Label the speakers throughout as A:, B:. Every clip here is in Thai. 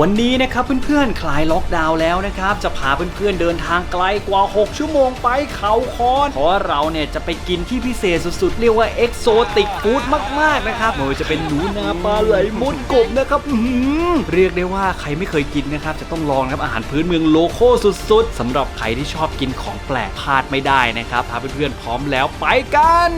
A: วันนี้นะครับเพื่อนๆ คลายล็อกดาวน์แล้วนะครับ จะพาเพื่อนๆ เดินทางไกลกว่า 6 ชั่วโมงไปเขาคอน เพราะเราเนี่ยจะไปกินที่พิเศษสุดๆ เรียกว่าเอ็กโซติกฟู้ดมากๆ นะครับไม่ว่าจะเป็นหนูนาปลาไหลมดกบนะครับเรียกได้ว่าใครไม่เคยกินนะครับ จะต้องลองนะครับอาหารพื้นเมืองโลโก้สุดๆสำหรับใครที่ชอบกินของแปลกพลาดไม่ได้นะครับถ้าเพื่อนๆ พร้อมแล้วไปกัน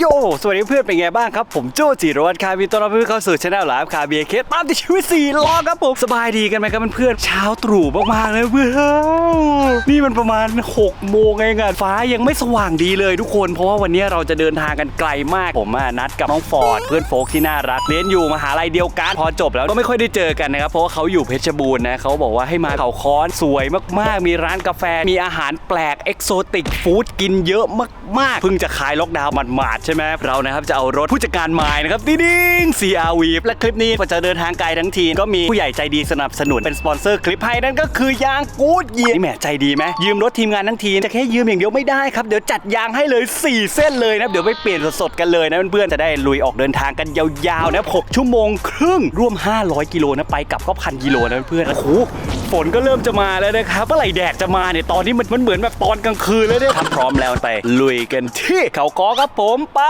A: โย สวัสดีเพื่อนเป็นไงบ้างครับ ผมโจจิรวัตรคาบีต้อนรับเพื่อนเข้าสู่ช anel หลามคาเบียเคสตามติดชีวิตสี่ล้อครับผม สบายดีกันไหมครับเพื่อนเช้าตรู่มากๆเลยเพื่อนนี่มันประมาณ6โมงเองอะฟ้ายังไม่สว่างดีเลยทุกคน เพราะว่าวันนี้เราจะเดินทางกันไกลมาก ผมนัดกับน้องฟอร์ดเพื่อนโฟกที่น่ารักเรียนอยู่มหาลัยเดียวกันพอจบแล้วก็ไม่ค่อยได้เจอกันนะครับเพราะว่าเขาอยู่เพชรบูรณ์นะเขาบอกว่าให้มาเขาค้อนสวยมากๆ มีร้านกาแฟมีอาหารแปลกเอกโซติกฟู้ดกินเยอะมากๆเพิ่งจะคลายล็อกดาวน์หมาดๆใช่ไหมเรานะครับจะเอารถผู้จัดการมายนะครับดิ้ง CRV และคลิปนี้พอจะเดินทางไกลทั้งทีก็มีผู้ใหญ่ใจดีสนับสนุนเป็นสปอนเซอร์คลิปให้นั่นก็คือยางกูดเยียนี่แหมใจดีไหมยืมรถทีมงานทั้งทีจะแค่ยืมอย่างเดียวไม่ได้ครับเดี๋ยวจัดยางให้เลย 4 เส้นเลยนะเดี๋ยวไปเปลี่ยนสดๆกันเลยนะเพื่อนๆจะได้ลุยออกเดินทางกันยาวๆนะ6ชั่วโมงครึ่งร่วม 500 กิโลนะไปกลับก็พันกิโลนะเพื่อนๆโอ้โห ฝนก็เริ่มจะมาแล้วนะครับเมื่อไหร่แดดจะมาเนี่ยตอนนี้มันมันเหมือนแบบตอนกลางคืนแล้วเนี่ยทำพร้อมแล้วไปลุยกันที่เขากอครับผมไป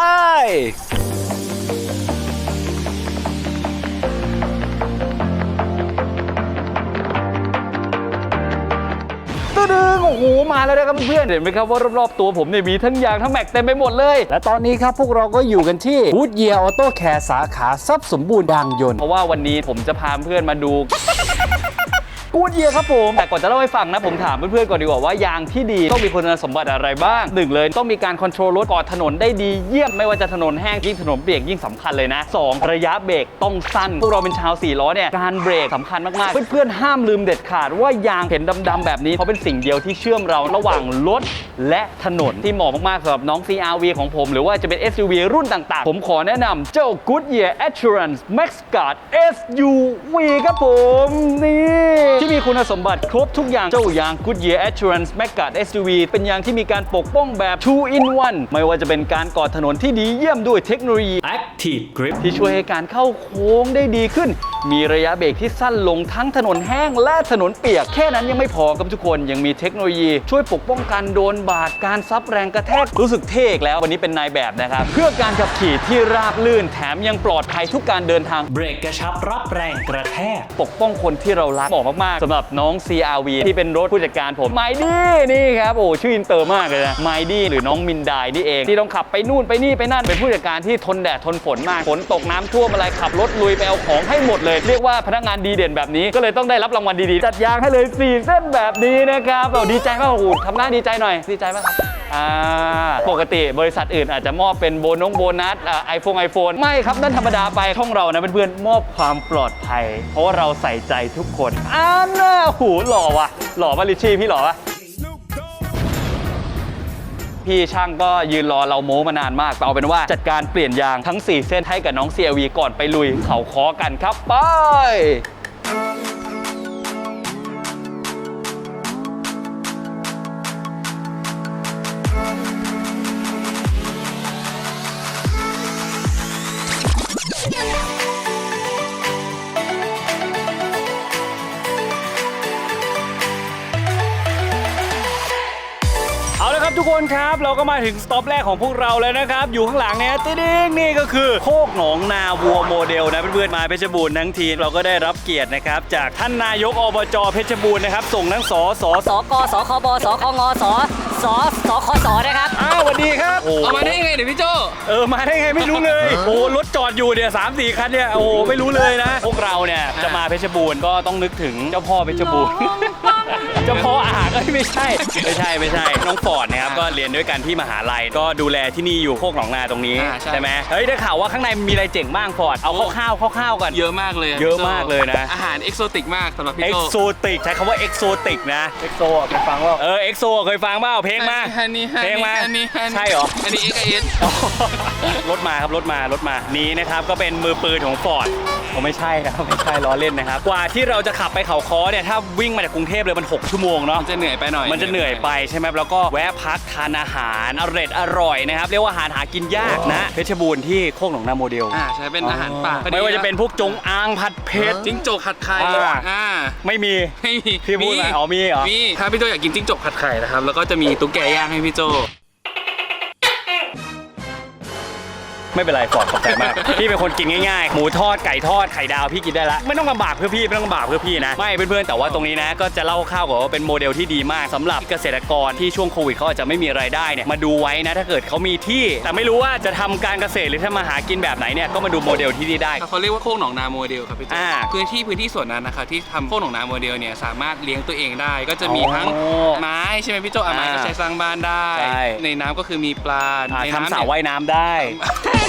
A: ตึ้งโอ้โห มาแล้วนะครับเพื่อนๆเห็นไหมครับว่ารอบๆตัวผมเนี่ยมีทั้งยางทั้งแม็กเต็มไปหมดเลย และตอนนี้ครับพวกเราก็อยู่กันที่บูธเยียออโต้แคร์สาขาทรัพย์สมบูรณ์ยางยนต์เพราะว่าวันนี้ผมจะพาเพื่อนมาดู กูดเยียครับผม แต่ก่อนจะเล่าให้ฟังนะ ผมถามเพื่อนๆก่อนดีกว่าว่ายางที่ดีต้องมีคุณสมบัติอะไรบ้างหนึ่งเลย ต้องมีการคอนโทรลรถกอดถนนได้ดีเยี่ยมไม่ว่าจะถนนแห้งยิ่งถนนเปียกยิ่งสำคัญเลยนะสองระยะเบรกต้องสั้น พวกเราเป็นชาวสี่ล้อเนี่ยการเบรกสำคัญมากๆ เพื่อนๆห้ามลืมเด็ดขาดว่ายางเห็นดำๆแบบนี้เพราะเป็นสิ่งเดียวที่เชื่อมเราระหว่างรถและถนนที่เหมาะมากๆสำหรับน้อง CRV ของผม หรือว่าจะเป็น SUV รุ่นต่างๆ ผมขอแนะนำเจ้า Goodyear Assurance Max Guard SUV ครับผม นี่ที่มีคุณสมบัติครบทุกอย่างเจ้ายาง Goodyear Assurance Max Guard SUV เป็นยางที่มีการปกป้องแบบ2 in 1ไม่ว่าจะเป็นการกอดถนนที่ดีเยี่ยมด้วยเทคโนโลยี Active Grip ที่ช่วยให้การเข้าโค้งได้ดีขึ้น มีระยะเบรกที่สั้นลงทั้งถนนแห้งและถนนเปียก แค่นั้นยังไม่พอครับทุกคนยังมีเทคโนโลยีช่วยปกป้องการโดนบาดการซับแรงกระแทกรู้สึกเท่อีกแล้ววันนี้เป็นนายแบบนะครับ เพื่อการขับขี่ที่ราบลื่นแถมยังปลอดภัยทุกการเดินทางเบรกกระชับรับแรงกระแทกปกป้องคนที่เรารักเหมาะมากๆสำหรับน้อง CRV ที่เป็นรถผู้จัดการผมไมดี้นี่ครับโอ้ชื่ออินเตอร์มากเลยนะไมดี้หรือน้องมินดายนี่เอง ที่ต้องขับไปนู่นไปนี่ไปนั่นเป็นผู้จัดการที่ทนแดดทนฝนมากฝนตกน้ำท่วมอะไรขับรถลุยไปเอาของให้หมดเลย เรียกว่าพนักงานดีเด่นแบบนี้ก็เลยต้องได้รับรางวัลดีๆจัดยางให้เลย4เส้นแบบนี้นะครับเราดีใจมากโอ้โหทำหน้าดีใจหน่อยดีใจมากครับ อ่าปกติบริษัทอื่นอาจจะมอบเป็นโบนงโบนัสไอโฟนไอโฟนไม่ครับนั่นธรรมดาไปช่องเรานะเพื่อนๆมอบความปลอดภัย เพราะว่าเราใส่ใจทุกคนอ้าวน่าหูหล่อว่ะ หล่อป่ะลิชชี่พี่หล่อป่ะพี่ช่างก็ยืนรอเราโม้มานานมากเอาเป็นว่าจัดการเปลี่ยนยางทั้ง 4 เส้นให้กับน้อง CLV ก่อนไปลุยเขาคอกันครับไป ครับทุกคนครับ เราก็มาถึงสต็อปแรกของพวกเราแล้วนะครับ อยู่ข้างหลังเนี่ยติ๊ดงนี่ก็คือโคกหนองนาวัวโมเดลนะเพื่อนๆมาเพชรบูรณ์ทั้งทีเราก็ได้รับเกียรตินะครับจากท่านนายกอบจเพชรบูรณ์นะครับส่งทั้งสสส
B: สกสคบสคงสสสคสนะครับ
A: อ้าวสวัสดีครับโอ้
C: เอามาได้ยังไงเดี๋ยวพี่โจ
A: เออมาได้ไงไม่รู้เลยโอ้รถจอดอยู่เนี่ยสามสี่คันเนี่ยโอ้โหไม่รู้เลยนะ พวกเราเนี่ยจะมาเพชรบูรณ์ก็ต้องนึกถึงเจ้าพ่อเพชรบูรณ์ เจ้าพ่ออาหารเอ้ยไม่ใช่ ไม่ใช่ไม่ใช่ น้องฟอร์ดนะครับก็เรียนด้วยกันที่มหาลัยก็ดูแลที่นี่อยู่โคกหนองนาตรงนี้
C: อ่าใช่
A: ใช่ไหมเฮ้ยได้ข่าวว่าข้างในมีอะไรเจ๋งบ้างฟอร์ดเอาคร่าวๆคร่าวๆก่อน
C: เยอะมากเลย
A: เยอะมากเลยนะ
C: อาหารเอกโซติกมากสำหรับพี่
A: เอ็ก
C: โจ
A: โซติกใช้คำว่าเอ็กโซติกนะเอ็กโซเคยฟังว่าเออเอ็กโซเคยฟังเปล่าเพลงมา
C: ฮันนี่ฮัน
A: เพลง
C: นี่
A: มา
C: ฮันนี่ฮัน
A: ใช่เหรอ
C: อันนี้เอ็กเอส
A: รถมาครับรถมารถมา นี้นะครับก็เป็นมือปืนของฟอร์ด ผมไม่ใช่นะครับไม่ใช่ล้อเล่นนะครับ กว่าที่เราจะขับไปเขาค้อเนี่ยถ้าวิ่งมาจากกรุงเทพเลยมัน 6 ชั่วโมงเนาะ
C: มันจะเหนื่อยไปหน่อย
A: มันจะเหนื่อยไปใช่ไหมแล้วก็แวะพักทานอาหารอร่อยอร่อยนะครับเรียกว่าอาหารหากินยากนะเพชรบูรณ์ที่โคกหนองนาโมเดล
C: อ่าใช่เป็นอาหารป่า
A: ไม่ว่าจะเป็นพวกจงอางผัดเผ็ด
C: จิ้งจกผัดไข่
A: อ่า
C: อ่า
A: ไม่มี
C: ไม่มี
A: พี่พูดไหมอ๋อมีเหรอ
C: มีถ้าพี่โจอยากกินจิ้งจกผัดไข่นะครับแล้วก็จะมีตุ๊กแกย่างให้พี่โจ
A: ไม่เป็นไรฟอร์ดขอบใจมาก พี่เป็นคนกินง่ายๆ หมูทอดไก่ทอดไข่ดาวพี่กินได้ละไม่ต้องลำบากเพื่อพี่ไม่ต้องลำบากเพื่อพี่นะไม่เพื่อนๆแต่ว่าตรงนี้นะ ก็จะเล่าข้าวก่อนว่าเป็นโมเดลที่ดีมากสำหรับเกษตรกรที่ช่วงโควิดเขาอาจจะไม่มีรายได้เนี่ยมาดูไว้นะถ้าเกิดเขามีที่ แต่ไม่รู้ว่าจะทำการเกษตรหรือทำมาหากินแบบไหนเนี่ยก็มาดูโมเดลที่นี่ได้
C: เขาเรียกว่าโคกหนองนาโมเดลครับพี่โจ
A: อ่า
C: พื้นที่พื้นที่ส่วนนั้นนะครับที่ทำโคกหนองนาโมเดลเนี่ยสามารถเลี้ยงตัวเองได้ ก็จะมีทั้ง
A: อ๋อ
C: ไม้ใช่ไหมพี่โจอะไม้ก็
A: อ่า
C: ใช้สร้างบ้านได้
A: ใช่
C: ในน้ำก็คือมีปลา
A: อ่า
C: ในน้ำ
A: ทำสระ
C: เนี่ย
A: ว่ายน้ำได้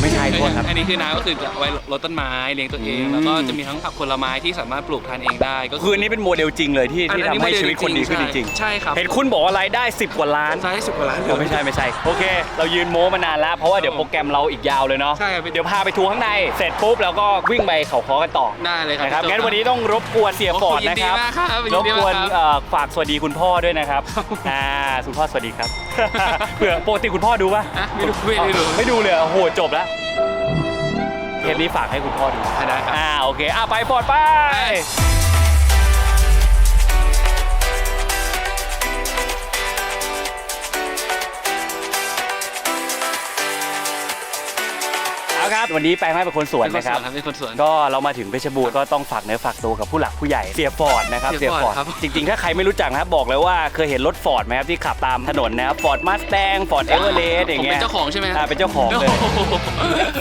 A: ไม่ใช่โทษครับ
C: อันนี้คือน้ำก็คือจะไว้รดต้นไม้เลี้ยงตัวเอง
A: อืม
C: แล้วก็จะมีทั้งผักผลไม้ที่สามารถปลูกทานเองได้ก็
A: คืออันนี้เป็นโมเดลจริงเลยที่ที่
C: อันนี้
A: ทำให้
C: โมเดล
A: ชีวิตคนดีขึ้นจริง
C: ใช่ครับ
A: ๆเห็นคุณบอกว่ารายได้ 10 กว่าล้าน
C: ใช่สิบกว่าล้านเล
A: ก็
C: ย
A: ไม่ใช่ไม่ใช่โอเค เรายืนโม้มานานแล้วเพราะว่าเดี๋ยวโปรแกรมเราอีกยาวเลยเนาะ
C: ใช่ครับ
A: เดี๋ยวพาไปทัวร์ข้างในเสร็จปุ๊บเราก็วิ่งไปเขาคอกันต่อ
C: ได้เลยครับ
A: นะครับ
C: พี่โจ
A: งั้นวันนี้ต้องรบกวนเสียฟอร์ด
C: โอ้โหยิ
A: นะ
C: นดี
A: ครับ
C: มากครับยินดี
A: รบกวน
C: มากครับ
A: เอ่อฝากสวัสดีคุณพ่อด้วยนะครับอ่าคุณพ่อสวัสดีครับเผื่อปกติคุณพ่อดูปะ
C: อะไม่ดูไม่ได้ดู
A: ไม่ดูเลยเหรอโอ้โหจบแล้วเทปนี้ฝากให้คุณพ่อดู
C: ได้ครับ
A: อ่าโอเคอะไปฟอร์ดไป ครับ วันนี้แปลงให้เป็นคนสวน
C: เป็นคน
A: นะครับ
C: สวนครับเป็นคนสวน
A: ก็เรามาถึงเพชรบูรณ์ก็ต้องฝากเนื้อฝากตัวกับผู้หลักผู้ใหญ่เสียฟอร์ดนะครับ
C: เสียฟอร์ดครับ
A: จริงๆ ถ้าใครไม่รู้จักนะครับบอกเลยว่าเคยเห็นรถฟอร์ดไหมครับที่ขับตามถนนนะครับฟอร์ดมาสแตงฟอร์ดเอเวอเรสต์อย่าง
C: ผม
A: เงี้
C: เป็
A: ย
C: นเจ้าของใช่ไหม
A: อ่าเป็นเจ้าของเลย
C: โอ้โห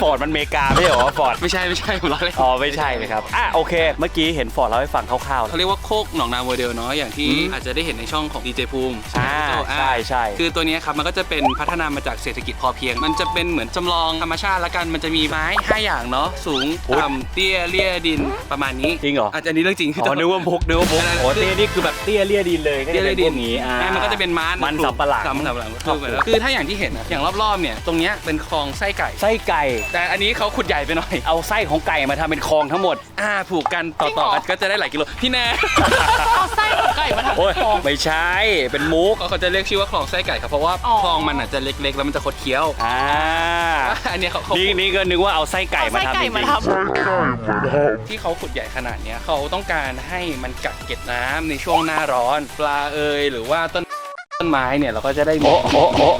A: ฟอร์ดมันอเมริกาไม่ใช่เหรอฟอร์ด
C: ไม่ใช่ไม่ใช่ผมล้อเล่น
A: อ๋อไม่ใช่เลยครับอะโอเค เมื่อกี้เห็นฟอร์ดเล่าให้ฟังคร่าว
C: เขาเรียกว่าโคกหนองนาโมเดลเนาะอย่างที่
A: อืม
C: อาจจะได้เห็นในช่องของดีเจภูมิ
A: อ่า
C: ไหม
A: ใช่ใช่
C: คือตัวเนี้ยครับมันก็จะเป็นพัฒนามาจากเศรษฐกิจพอเพียง มันจะเป็นเหมือนจำลองธรรมชาติละกันมันจะมีไม้ห้าอย่างเนาะสูงต่ำเตี้ยเลี่ยดินประมาณนี้
A: จริงเหรอ
C: อาจจะอันนี้เรื่องจริง
A: อ๋อนึกว่าพุกนึกว่าพุก
C: อะไรนะ
A: โอ้เตี้ยนี่คือแบบเตี้ยเลี่ยดินเลยก็
C: เตี้
A: จะ
C: ย
A: เป็
C: เลี่
A: น
C: ย
A: พ
C: ดิ
A: วนกนี้อ่า
C: ใช่มันก็จะเป็นม้า
A: มั
C: มัน
A: สำปะหลัง
C: สำปะหลังคือเหมือนคือถ้าอย่างที่เห็นนะอย่างรอบๆเนี่ยตรงเนี้ยเป็นคลองไส้ไก่
A: ไส้ไก่
C: แต่อันนี้เขาขุดใหญ่ไปหน่อย
A: เอาไส้ของไก่มาทำเป็นคลองทั้งหมด
C: อ่าผูกกันต่อๆกันก็จะได้หลายกิโลพี่แน่
B: เอาไส้ของไก่มาทำ
A: โอ้ยไม่ใช่เป็นมุก
C: เขาจะเรียกชื่อว่าคลองไส้ไก่ครับเพราะว่า
B: อ๋อ
C: คลองมันอาจจะเล็กๆ แล้วมันจะคดเคี้ยว
A: อ่า
C: อันเนี้ยเขาเขา
A: นี่นี่ก็นึกว่าเอาไส้ไก่
B: เอา
A: มา
B: ไส้
A: ทำจ
B: ไก่
A: ริ
B: มางทำ
C: ที่เขาขุดใหญ่ขนาดเนี้ยเขาต้องการให้มันกักเก็บน้ำในช่วงหน้าร้อน ปลาเอยหรือว่าต้นต้นไม้เนี่ยเราก็จะได้
A: ๆ
C: มี
A: โอ้โอ้โอ้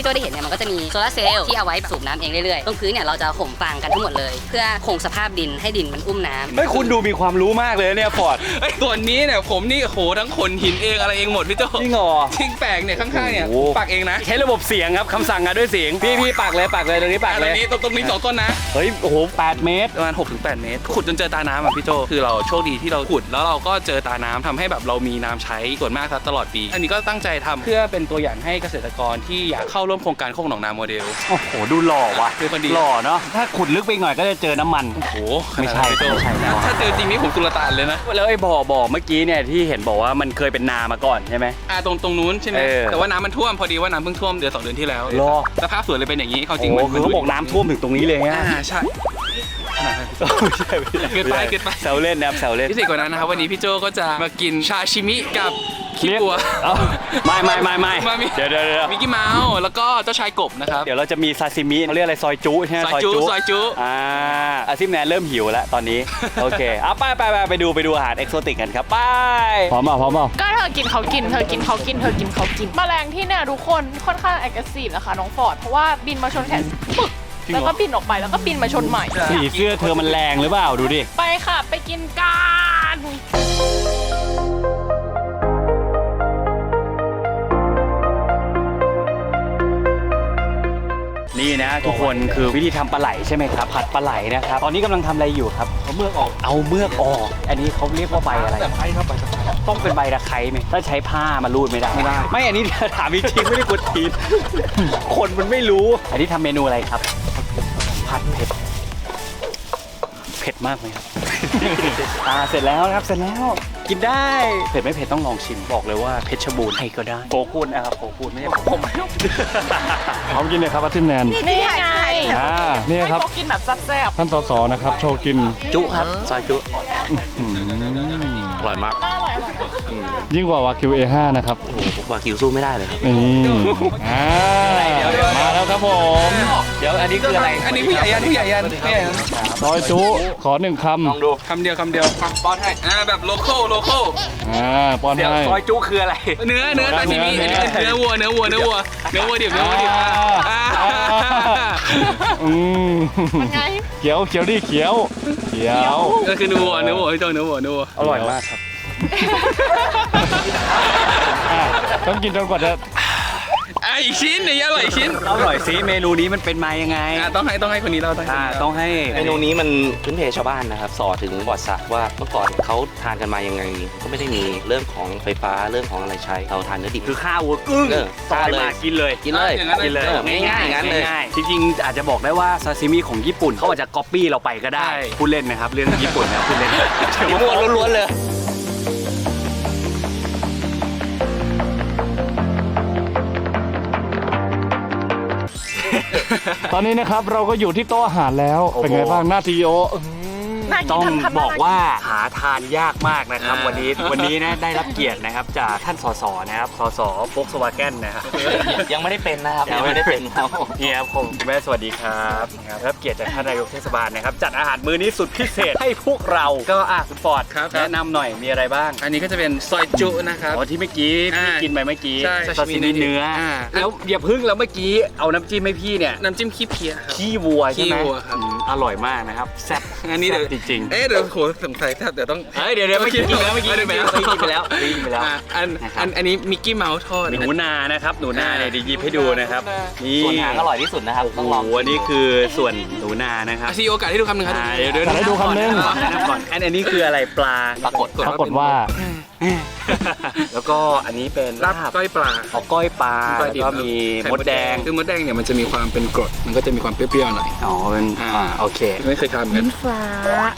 B: พี่โจได้เห็นเนี่ยมันก็จะมีโซลาร์เซลล์ที่เอาไว้สูบน้ำเองเรื่อยๆ ตรงพื้นเนี่ยเราจะห่มฟางกันทั้งหมดเลย เพื่อคงสภาพดินให้ดินมันอุ้มน้ำ
A: เฮ้ยคุณดูมีความรู้มากเลยเนี่ยฟอร์ด
C: ไอ้ยส่วนนี้เนี่ยผมนี่โอ้โหทั้งขนหินเองอะไรเองหมดพี่โจ
A: จริงเหรอ
C: ทิ้งแปลกเนี่ยข้างๆเนี่ย
A: โอ้โห
C: ปักเองนะ
A: ใช้ระบบเสียงครับคำสั่งกันด้วยเสียง พี่พี่ปักเลยปักเลยตรงนี้ปัก
C: ต
A: เล
C: รง
A: ย
C: นี้ตรงตรงนี้สองต้นนะ
A: เฮ้ยโอ้โห8เมตร
C: ประมาณ6-8เมตร ขุดจนเจอตาน้ำอะพี่โจคือเราโชคดีที่เราขุด แล้วเราก็เจอตาน้ำทำให้แบบเรามีน้ำใช้ส่วนมากครับตลอดปี อันนี้ก็ตั้งใจทำเพื่อเป็นตัวอย่างให้เกษตรกรที่อยากเข้าร่วมโครงการโคกหนองนาโมเดล
A: โอ้โห ดูหล่อว่ะ
C: คือพอดี
A: หล่อเนาะ ถ้าขุดลึกไปอีกหน่อยก็จะเจอน้ำมัน
C: โอ้โห
A: ไม่ใช่
C: ขนาดนั้นพี่โจ
A: ไม่ใช่
C: นะถ้าเจอจริงนี่ผมตุลตานเลยนะ
A: แล้วไอ้บ่อบ่อเมื่อกี้เนี่ยที่เห็นบอกว่ามันเคยเป็นนามาก่อนใช่ไหม
C: อ่าตรงตรงนู้นใช่ไหม
A: เออ
C: แต่ว่าน้ำมันท่วมพอดีว่าน้ำเพิ่งท่วมเดือนสองเดือนที่แล้ว
A: หรอ
C: สภาพสวนเลยเป็นอย่างนี้เขาจริง
A: โอ้
C: มัน
A: คือเขาบอกน้ำท่วมถึงตรงนี้เลยฮะ
C: อ่าใช่ขนาดนั้นพี่โจ
A: ไม่ใช่ไม่ใช่
C: เกินไปเกินไป
A: แซวเล่นนะครับแซวเล่น
C: พิเศษกว่านั้นนะครับวันนี้พี่โจก็จะมากินชาชิมิกับ ขี้กัว
A: เอ้าไม่ไม่ไม่ไม่
C: มามี
A: เดี๋ยวเดี๋ยวเดี๋ยว
C: มิกกี้เมาส์แล้วก็เจ้าชายกบนะครับ
A: เดี๋ยวเราจะมีซาซิมิเขาเรียกอะไรซอยจุใช่ไหม
C: ซอยจุซอยจุ
A: อ่าอาซิมแนนเริ่มหิวแล้วตอนนี้ โอเคเอาไปไปไปไปดูไปดูอาหารเอกโซติกกันครับไปพร้อมเปล่าพร้อมเปล่า
D: ก็เธอกินเขากินเธอกินเขากินเธอกินเขากินแมลงที่เนี่ยทุกคนค่อนข้างแอคทีฟนะคะน้องฟอร์ดเพราะว่าบินมาชนแขนปึก
A: จริงเหรอ
D: แล้วก็บินออกไปแล้วก็บินมาชนใหม่
A: สีเสื้อเธอมันแรงหรือเปล่าดูดิ
D: ไปค่ะ ไปกินกัน
A: นี่นะทุกคนคือวิธีทำปลาไหลใช่ไหมครับผัดปลาไหลนะครับตอนนี้กำลังทำอะไรอยู่ครับเอาเมือกออกเอาเมือกออก อันนี้เขาเรียกว่าใบอะไรตะไคร้ครับใบตะไคร้ต้องเป็นใบตะไคร้ไหมถ้าใช้ผ้ามารูดไม่ได้ไม่ได้ไม่อันนี้ถามจริงๆไม่ได้กดทีนคนมันไม่รู้ อันนี้ทำเมนูอะไรครับผัดเผ็ดเผ็ดมากไหมครับ อ่าเสร็จแล้วนะครับเสร็จแล้วกินได้เผ็ดไม่เผ็ดต้องลองชิมบอกเลยว่าเพชรบูรณ์ให้ก็ได้โกคุณนะครับโกคุณไม่ใช่ผม
E: พร้อมกินเลยครับอาทิตย์แนน
D: นี่ไง
E: อ่านี่
D: ให้
E: ครับ
D: เขากินแบบแซ่บ
E: ท่านสสนะครับ โชว์กิน
A: จุครับซอยจุ
F: อร่อยมาก
D: ๆน่าอร่อ ยอร่อย
E: ยิ่งกว่าวาคิว A5 นะครับ
F: โอ้โหวากิวสู้ไม่ได้เลยครับ
E: นี่อ่ามาแล้วครับผม
A: เดี๋ยวอันนี้คืออะไร
C: อันนี้ผู้ใหญ่ยันผู้ใหญ่ยันผู้ใหญ่ยัน
E: ซอยจุขอหนึ่งค
C: ลองดูคำเดียวคำเดียวป้อนให้อ่าแบบโลโก้โลโก้ำ
E: อ่าป้อน
A: เดี๋ยว
E: ให้
A: ซอยจุคืออะไร
C: เนื้อเนื้อซาชิมิอันนี้คือเนื้อวัวเนื้อวัวเนื้อวัวเนื้อวัวดิบเนื้อวัวดิบอ่าอ่า
E: อืม
D: ไง
E: เขียวเขียวดิเขียว เขียว
C: ก็คือเนื้อวัวเนื้อวัวพี่โจเนื้อวัวเนื้อวัว
A: อร่อยมากครับ
E: อะต้องกินจนกว่าจะ
C: อะอีกชิ้นเนี่ยอร่อยอีกชิ้น
A: อร่อยสิเมนูนี้มันเป็นมายังไง
C: อะต้องให้ต้องให้คนนี้เราต้องให้
A: อ่า
C: คนนี้เรา
A: ต้องให้
F: เมนูนี้มันพื้นเพชาวบ้านนะครับ สอถึงบอดสักว่าเมื่อก่อนเขาทานกันมายังไง ก็ไม่ได้มีเรื่องของไฟฟ้าเรื่องของอะไรใช้ เราทานเนื้อดิบ
A: คือข้าววัวกึ้ง
F: เออ
A: ซอย
F: เลย
A: มากินเลย
F: กินเลย
C: อย่างนั้น
A: กินเลย
F: เออง่ายๆอย่างนั้นเลย
A: ง่ายๆจริงๆอาจจะบอกได้ว่าซาซิมิของญี่ปุ่นเขาอาจจะก๊อปปี้เราไปก็ได้
C: ใช่
A: พูดเล่นนะครับ เรื่องญี่ปุ่นนะพูดเล่น
F: สีม่วงล้วนๆเลย
E: ตอนนี้นะครับเราก็อยู่ที่โต๊ะอาหารแล้ว เป็นไงบ้างหน้าทีโอ
D: น่ากิน
A: ต้อง
D: ทำทำ
A: บอก
D: น่น
A: ว่าหาทานยากมากนะครับ
C: อ่า
A: วันนี้วันนี้นะได้รับเกียรตินะครับจากท่านสสนะครับสสโฟกสวาแกนนะครับ
F: ยังไม่ได้เป็นนะครับ
A: ยั
F: ยังง
A: ไม่
F: ไม่
A: ได้
F: ได้
A: เป็
F: เป็นนครับ
A: นี่ครับผมคุณแม่สวัสดีครับนะครับรับเกียรติจากท่านนายกเทศบาลนะครับจัดอาหารมื้อนี้สุดพิเศษให้พวกเราก็อะคุณฟอร์ด
C: ครับ
A: แนะนำหน่อยมีอะไรบ้าง
C: อันนี้ก็จะเป็นซอยจุนะครับ
A: อ๋อที่เมื่อกี้
C: อ่า
A: พี่กินไปเมื่อกี้
C: ใช่
A: ซาซิมิเนื้ออาแล้วอย่าพึ่งแล้วเมื่อกี้เอาน้ำจิ้มให้พี่เนี่ย
C: น้ำจิ้มขี้เพียครับ
A: ขี้วัวใช่ไหม
C: ขี้วัวครับ
A: อืมอร่อยมากนะครับแซ่บ
C: อันนี้เดี๋ยว
A: แซ่บจริงๆ
C: เอ๊ะเดี๋ยวโหสงสัยแทบเดี๋ยวต้อง
A: เฮ้ยเดี๋ยวเดี๋ยวเมื่อกี้กินไปแล้วเมื่อกี้
C: ไม่
A: กินไป
C: ได้
A: แล้ว
C: ไป
A: กินไปแล้วกินไปแล้ว
C: อะอัน
A: นะครับ
C: อันอันนี้มิกกี้เมาส์ทอด
A: หนูนานะครับหนูนาเนี่ยเดี๋ยวหยิบให้ดูนะครับนี่
F: ส่วนหางอร่อยที่สุดนะครับ
A: โอ้
F: ต้อง
A: โห
F: ลอง
A: อันนี้คือส่วนหนูนานะครับ
C: อะซีโอกาสให้ดูคำหนึ่งครับ
A: อ่าเดี๋ยวเดี๋ยว
E: แต่ให้ดูคำนึง
A: แนะนำก่อนอันอันนี้คืออะไรปลา
F: ปรากฏ
E: ปรากฏว่า
A: แล้วก็อันนี้เป็น
C: ลาบก้อยปลา
A: เอาก้อยปลา
C: ก้
A: แล้
C: อยวดิบ
A: ก็มี
C: ไข่
A: มดแดง
C: คือมดแดงเนี่ยมันจะมีความเป็นกรด มันก็จะมีความเปรี้ยวๆหน่อย
A: อ๋อเป็น
C: อ่า
A: อ่าโอเค
C: ไม่เคยทานเหมือนกัน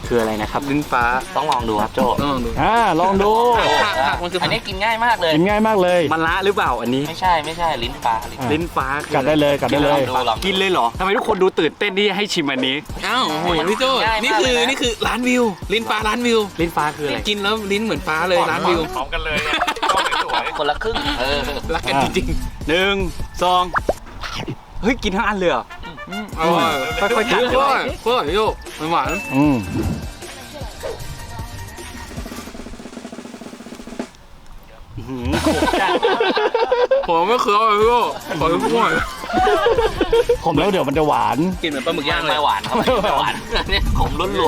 A: คืออะไรนะครับ
C: ลิ้นฟ้า
F: ต้องลองดูครับโจ
C: ต้องลองดู
E: อ่าลองดู
C: ผักผักมันคือ
F: อั
C: ผั
F: น
C: ก
F: นี้กินง่ายมากเลย
E: กินง่ายมากเลย
A: มันละหรือเปล่าอันนี้
F: ไม่ใช่ไม่ใช่ลิ้นปลาลิ้น
E: อะ
A: ลิ้นฟ้าคือ
E: กัดได้เลยกัดได้เลย
F: ลองดูลองดู
A: กินเลยเหรอทำไมทุกคนดูตื่นเต้นที่ให้ชิมอันนี้
C: อ้าวโหพี่โจ
F: ง่ายมาก
C: นี่คือ
F: เลยนะ
C: นี่คือร้านวิว ลิ้นฟ้าร้านวิว
A: ลิ้นฟ้าคืออะไร
C: กินแล้วลิ้นเหมือนฟ้าเลยร้านวิว
F: คนละครึ่ง เออ
C: รักกันจริง
A: หนึ่งสองเฮ้ยกินทั้งอันเลยเหรอ
C: ๆอร่อย
A: ค่อยๆกัด
C: อร่อยอร่อยพี่โจมันหวาน
E: อืม
A: อื้อหือขมจัด
C: ผมไม่เคยเลยพี่โจขอทุก คน
E: ผมแล้วเดี๋ยวมันจะหวาน
C: กินเหมือนปลาหมึกย่างเล
F: ไม่
C: ย
F: หวานครับไม่หวานอันนี้ขมล้วน
A: เหมื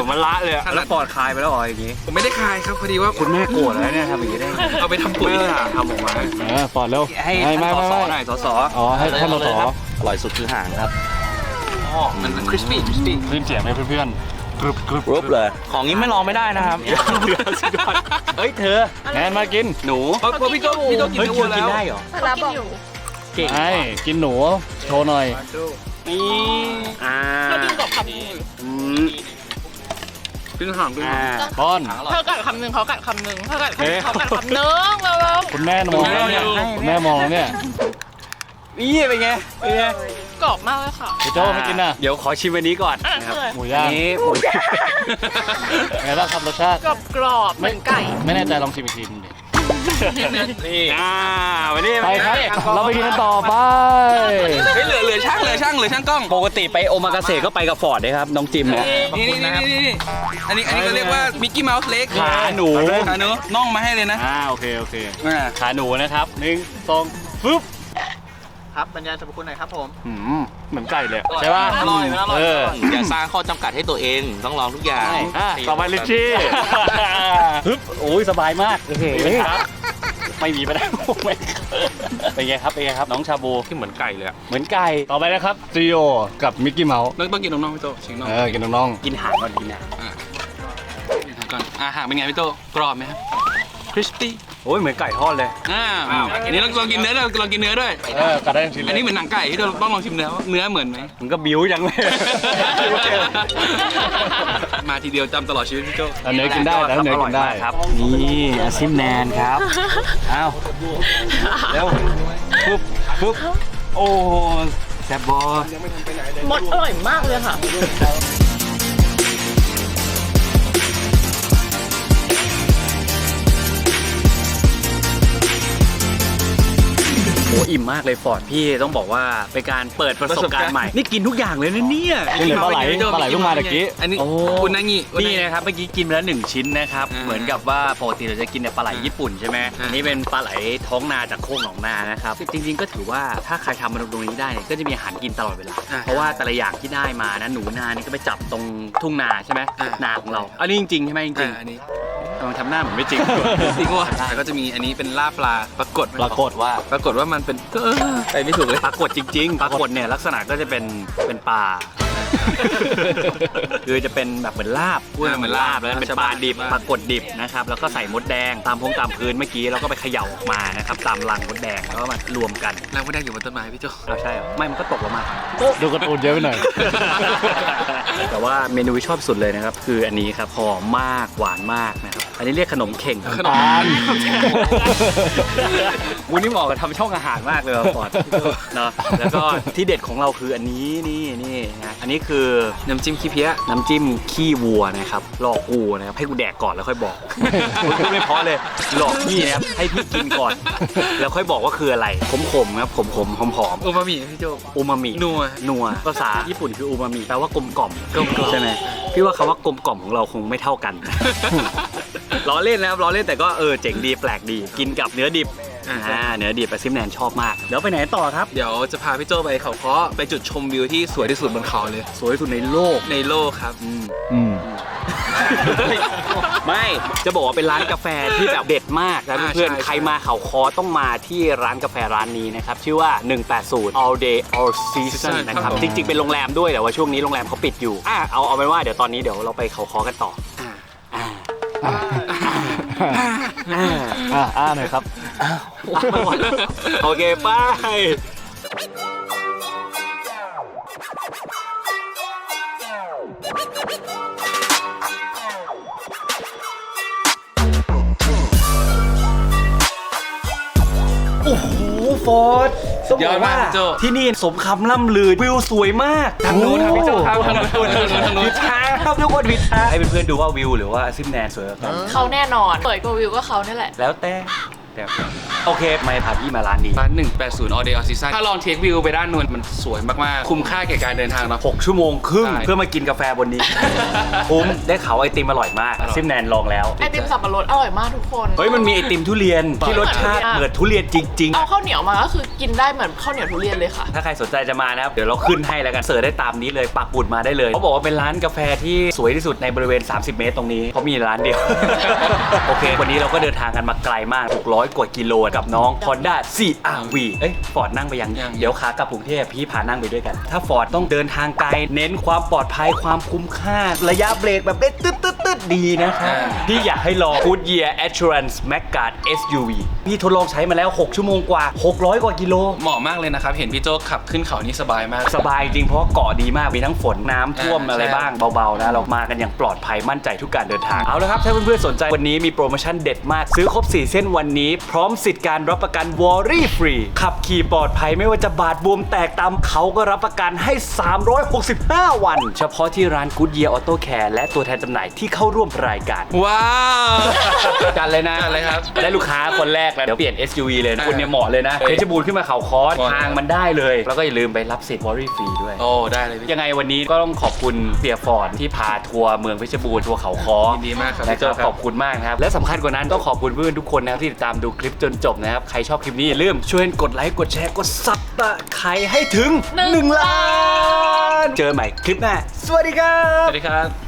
A: อนมันละเลยอะแล้วปอดคายไปแล้วอ๋ออย่างงี้
C: ผมไม่ได้คายครับพอดีว่า
A: คุณแม่โกรธแล้วเนี่ยทำอย่างนี้ได้ไง
C: เอาไปทำปุ๋ย
A: ไม่ต้องทำออกมา
E: เออปอดเร็ว
A: ให้
E: ไม่
A: ท่าน
E: ไม่
A: ส
E: ไม่
A: สห
E: ไม่
A: น่อยสส
E: อ๋อ
F: ๆ
E: ให้ท่านส
F: เล
E: ส
F: ยครับอร่อยสุดคือหางครับ
C: มันมันคริสปี้คริสปี้
E: ขึ้นเสียงไหมเพื่อนๆกรึบกรึบ
F: รูปเลย ของนี้ไม่ลองไม่ได้นะครับ
A: เฮ้ยเธอ
E: แนนมากิน
A: หนู
C: เพราะเพราะพี่โจพี่โจกิน
A: เฮ้ย
C: เนื้อ
A: เธ
C: วั
A: อ
C: วแล้ว
A: กินได้เหรอ
D: รับกินอยู่
A: เก่ง
E: ไอ้กินหนูโชว์หน่อย
A: นี่อ่า
D: เขาดึงกับคำหนึ่ง
A: อืม
C: ขึ้นหางขึ้น
A: อ่า
C: หาง
E: ป้อน
F: หางอร่อ
D: เธ
F: ย
D: อกัดคำหนึ่งเขากัดคำหนึ่งเธอกัดคำห
E: เอ๊ะ
D: นึ่งเขากัดคำหนึ่งแล้ว
E: คุณแม่มองแล้วเนี่ยคุณแม่มองแล้วเนี่ย
A: นี่เป็นไงเป็นไง
D: กรอบมากเลยค่ะ
E: พี่โจ้ไม่กินน่ะ
A: เดี๋ยวขอชิมอันนี้ก่อน
D: อะ
A: นะครับ
D: คือ
E: หมู
A: อั
E: ย่าง
A: นนี้หมูย่าง
E: ไงบ้างครับรสชาติ
D: กรอบกรอบๆเหมือนไก่
E: ไม่แน่ใจลองชิมอีกทีหนึงดิ
A: นี่อ่าวันนี้
E: ไปครับ เราไปกินกันต่อไป
C: เฮ้ยเหลือเหลือช่างเหลือช่างเหลือช่างกล้อง
A: ปกติไปโอมากาเสะก็ไปกับฟอร์ดนะครับ น้องจิมเนี่ย
C: นี่นี่นี่นี่นี่อันนี้อันนี้ก็เรียกว่ามิกกี้เมาส์เล็ก
A: ขาหนู
C: ขาหนูน่องมาให้เลยนะ
A: อ่าโอเคโอเค
C: อ่า
A: ขาหนูนะครับหนึ่งสองฟึบ
G: ครับบรรยายสรรพคุณหน่อยครับผม
E: หืมเหมือนไก่เลยใช่ป่ะ
F: อร่อยอร่อย
E: เออ
F: อย่าสร้างข้อจำกัดให้ตัวเองต้องลองทุกอย่าง
E: อะต่อไปลิชชี่
A: ฮึบโอ้ยสบายมากโอเคครับ ไม่มีไปได้ไม่เป็นไงครับเป็นไงครับ น้องชาบู
C: ที่เหมือนไก่เลยอะ
A: เหมือนไก่
E: ต่อไปนะครับซีโอกับมิกกี้เมาส์
C: ต้องต้องกินน้องๆพี่โตชิงน้อง
E: เออกินน้อง
A: กินหางก่อนกินหาง
C: ก่อนอ่าหางเป็นไงพี่โตกรอบไหมครับคริสปี้
E: ๆ
A: โอ้ยเหมือนไก่ทอดเลย
C: อ่าอันนี้ลองลองกินเนื้อด้วยลองกินเนื้อด้วย
E: เออกัดได้ทั้งชิ้นเลย
C: อันนี้เหมือนหนังไก่ที่เราต้องลองชิมเนื้อว่าเนื้อเหมือนไหม
A: มันก็บิ้วจังเลย
C: มาทีเดียวจำตลอดชีวิตพี่โจ
E: อันเนื้อกินได้แต่อันเนื้อกินได้
A: ครับ นี่อาซิมแนนครับ อ้าวเร็วปุ๊บปุ๊บโอ้แซ่บบอ
D: มดอร่อยมากเลยค่ะ
A: โอ้อิ่มมากเลยฟอร์ดพี่ต้องบอกว่าเป็นการเปิดประสบการณ์ใหม่ นี่กินทุกอย่างเลยนะเนี่ย
E: นี่เหลือปลาไหลปลาไหลเพิ่งมาตะกี้
C: อันนี้
A: โอ้
C: คุณนางิ
A: นี่นะครับเมื่อกี้กินไปแล้วหนึ่งชิ้นนะครับ
C: อ่า
A: เหมือนกับว่าปกติเราจะกินแต่ปลาไหลญี่ปุ่นใช่ไหม
C: อ่า
A: อันนี้เป็นปลาไหลท้องนาจากโคกหนองนานะครับจริง ๆ ก็ถือว่าถ้าใครทำมันตรงนี้ได้เนี่ยก็จะมีอาหารกินตลอดเวลาเพราะว่าแต่ละอย่างที่ได้มานะหนูนานี่ก็ไปจับตรงทุ่งนาใช่ไหม
C: อ่า
A: นาของเราอันนี้จริงๆใช่ไหมจริง
C: อ่าอันนี้
A: ๆกำลังทำหน้าเหมือนไม่จริง
C: จริงว่ะแล้วก็จะมีอันนี้เป็นลาบปลาปรากฏ
E: ปรากฏว่า
C: ปรากฏว่ามันเป็นก็เออไปไม่ถูกเลย
A: ปรากฏจริง ๆ ปรากฏเนี่ยลักษณะก็จะเป็นเป็นปลา คือจะเป็นแบบเหมือนลาบ
C: พูดเหมือนลาบ
A: แล้วเป็น
C: ชาว
A: ป
C: บ้า
A: ลานดิบปรากฏดิบนะครับแล้วก็ใส่มดแดงตามพงตามพื้นเมื่อกี้แล้วก็ไปเขย่าออกมานะครับตามรังมดแดงแล้วก็มารวมกัน
C: แล้วก็ได้อยู่บนต้นไม้พี่โจ
A: เอาใช่เหรอไม่มันก็ตกลงมา
E: ดูการ์ตูนเยอะไปหน่อย
A: แต่ว่าเมนูที่ชอบสุดเลยนะครับ คืออันนี้ครับหอมมากหวานมากนะครับอันนี้เรียกขนมเข่ง
C: ขนม
E: ตาล
A: วุ้นนี่เหมาะกับทำช่องอาหารมากเลยว่ะฟอร์ดเนาะแล้วก็ที่เด็ดของเราคืออันนี้นี่นี่นะอันนี้คือ
C: น้ำจิ้มขี้เพี้ย
A: น้ำจิ้มขี้วัวนะครับหลอกกูนะครับให้กูแดกก่อนแล้วค่อยบอกพูดไม่เพราะเลยหลอกพี่นะครับให้พี่กินก่อน แล้วค่อยบอกว่าคืออะไรขมๆครับขมๆหอม
C: โอมามิพี่โจ
A: ๆอูมามิ
C: นัว
A: นัวภาษาญี่ปุ่นคืออูมามิแปลว่ากลมกล่อม
C: กลมกล่อม
A: ใช่ไหมพี่ว่าคำว่ากลมกล่อมของเราคงไม่เท่ากัน ล้อเล่นนะครับล้อเล่นแต่ก็เออเจ๋งดีแปลกดี กินกับเนื้อดิบ
C: อ่า
A: อ่าเนื้อดิบไปซิมแนนชอบมาก เดี๋ยวไปไหนต่อครับ
C: เดี๋ยวจะพาพี่โจไปเขาเคาะไปจุดชมวิวที่สวยที่สุดบนเขาเลย
A: สวยที่สุดในโลก
C: ในโลกครับ
E: อืม
A: ไม่จะบอกว่าเป็นร้านกาแฟที่แบบเด็ดมากนะ
C: อ่า
A: เพื่อน
C: ใช่
A: ๆใครมาเขาคอต้องมาที่ร้านกาแฟร้านนี้นะครับ ชื่อว่า 180 all day all season นะครับ จริง ๆ เป็นโรงแรมด้วยแต่ว่าช่วงนี้โรงแรมเขาปิดอยู่อะเอาเอาเป็นว่าเดี๋ยวตอนนี้เดี๋ยวเราไปเขาคอกันต่ออ่า
E: อ่าอ่าหน่อยครับ
A: โอเคไป โอ้โหฟอร์ดต้อง
C: ย
A: บ
C: อ
A: อ
C: ด
A: ก
C: มา
A: ว่าก
C: พี่โจ
A: ที่นี่สมคำล่ำลือวิวสวยมาก
C: ทางนู้นครับพี่โจทางนู้นทางนู้นทางนู้นทางนู้
A: ผิ
C: น
A: ดทาง ครับทุกคนผิดทางให้เพื่อนๆดูว่าวิวหรือว่าซิมแนนสวยกว่ากัน
D: เขาแน่นอนสวยกว่าวิวก็เขานี่แหละ
A: แล้วแต่ แต่โอเคไม่พาพี่มาร้านนี้
C: ร้าน 180 all day all season ถ้าลองเทควิวไปด้านนู้นมันสวยมากๆ คุ้มค่าแก่การเดินทางเนาะ
A: 6 ชั่วโมงครึ่ง
C: ใช่
A: เพื่อมากินกาแฟบนนี้ คุ้มได้ข่าวไอติมอร่อยมาก ซิมแนนลองแล้ว
D: ไอติมสับปะรดอร่อยมากทุกคน
A: เฮ้ยมันมีไอติมทุเรียนที่รสชาติเหมือนทุเรียนจริง
D: เอาข้าวเหนียวมาก็คือกินได้เหมือนข้าวเหนียวทุเรียนเลยค่ะ
A: ๆถ้าใครสนใจจะมานะครับ เดี๋ยวเราขึ้นให้แล้วกันเสิร์ชได้ตามนี้เลยปักบุดมาได้เลย เขาบอกว่าเป็นร้านกาแฟที่สวยที่สุดในบริเวณ 30 เมตรตรงนี้ เพราะมีร้านเดียว โอเค วันนี้เราก็เดินทางกันมาไกลมาก600 กว่ากิโลกับน้อง Honda CRV เอ้ยฟอร์ดนั่งไปยัง
C: ยัง
A: เดี๋ยวขากลับกรุงเทพพี่พานั่งไปด้วยกัน ถ้าฟอร์ดต้องเดินทางไกลเน้นความปลอดภัยความคุ้มค่า ระยะเบรกแบบได้ตึ๊ดตึ๊ดตึ๊ดดีนะครับพี่อยากให้ลอง Goodyear Assurance Max Guard SUV พี่ทดลองใช้มาแล้ว 6 ชั่วโมงกว่า 600 กว่ากิโล
C: เหมาะมากเลยนะครับ เห็นพี่โจขับขึ้นเขานี่สบายมาก
A: สบายจริงเพราะว่าเกาะดีมากมีทั้งฝนน้ำท่วม
C: อ่า
A: อะไร
C: ใช่
A: บ้างเบาๆนะเรามากันอย่างปลอดภัยมั่นใจทุกการเดินทางเอาละครับถ้าเพื่อนๆสนใจวันนี้มีโปรโมชั่นเด็ดมาก ซื้อครบ 4 เส้นวันนี้ พร้อมสิทธิ์การรับประกันวอรี่ฟรีขับขี่ปลอดภัยไม่ว่าจะบาดบวมแตกตามเขาก็รับประกันให้ 365 วัน เฉพาะที่ร้าน Goodyear Auto Care และตัวแทนจำหน่ายที่เข้าร่วมรายการ
C: ว้าว
A: กันเลยนะ
C: จัดเลยครับ
A: ได้ลูกค้าคนแรกแล้วเดี๋ยวเปลี่ยน SUV เลยนะ
C: อ่า
A: คุณเนี่ยเหมาะเลยนะ
C: เฮ้
A: เพ
C: ย
A: ชรบูรณ์ขึ้นมาเขาคอส
C: เหมาะ
A: ทางมันได้เลย แล้วก็อย่าลืมไปรับสิทธิ์วอรี่ฟรีด้วย
C: โอ้ ได้เลยพี่
A: ยังไงวันนี้ก็ต้องขอบคุณเสียฟอร์ดที่พาทัวร์เมืองเพชรบูรณ์ทัวร์เขาคอ
C: ยินดีมากครับ
A: นะ
C: พี่
A: ค
C: โจ
A: รับ
C: ครั
A: ข
C: บ
A: อบคุณมากนะครับ และสำคัญกว่านั้นต้องขอบคุณเพื่อนทุกคนนะครับที่ติดตามดูคลิปจนจบนะครับ ใครชอบคลิปนี้อย่าลืมช่วยกดไลค์กดแชร์กดซับตะไครให้ถึง
D: หนึ่ง
A: 1ล้าน เจอใหม่คลิปหน้า สวัสดีครับ
C: สวัสดีครับ